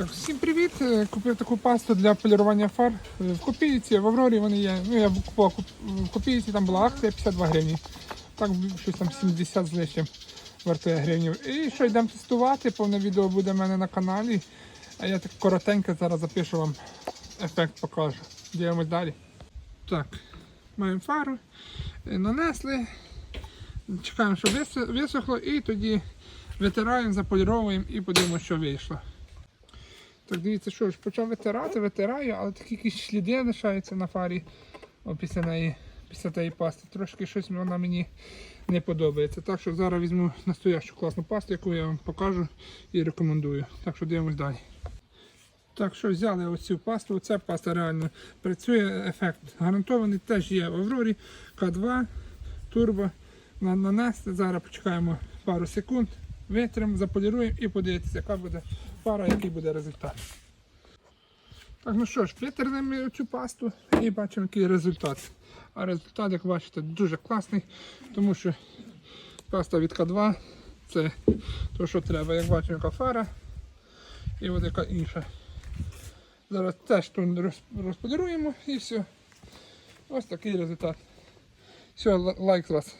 Так, всім привіт! Е, Купив таку пасту для полірування фар е, в копійці, в Аврорі вони є. Ну, я купував в копійці, там була акція 52 гривні. Так, щось там 70 з лишнім вартує гривнів. І що йдемо тестувати, повне відео буде в мене на каналі. А я так коротенько зараз запишу вам ефект покажу. Дивимось далі. Так, маємо фару, е, нанесли, чекаємо, щоб висохло, і тоді витираємо, заполіровуємо і подивимося, що вийшло. Так, дивіться, що ж, почав витирати, витираю, але такі якісь сліди лишаються на фарі після неї, після тієї пасти. Трошки щось вона мені не подобається. Так що зараз візьму настоящу класну пасту, яку я вам покажу і рекомендую. Так що дивимось далі. Так що взяли оцю пасту, ця паста реально працює, ефект гарантований, теж є в Аврорі К2 турбо. Нанести, зараз почекаємо пару секунд, витримо, заполіруємо і подивитися, яка буде пара, який буде результат. Так, ну що ж, витерли ми цю пасту і бачимо, який результат. А результат, як бачите, дуже класний, тому що паста від К2 це те, що треба. Як бачимо, яка фара і от яка інша. Зараз теж тут роз- розполіруємо і все. Ось такий результат. Все, лайк з вас.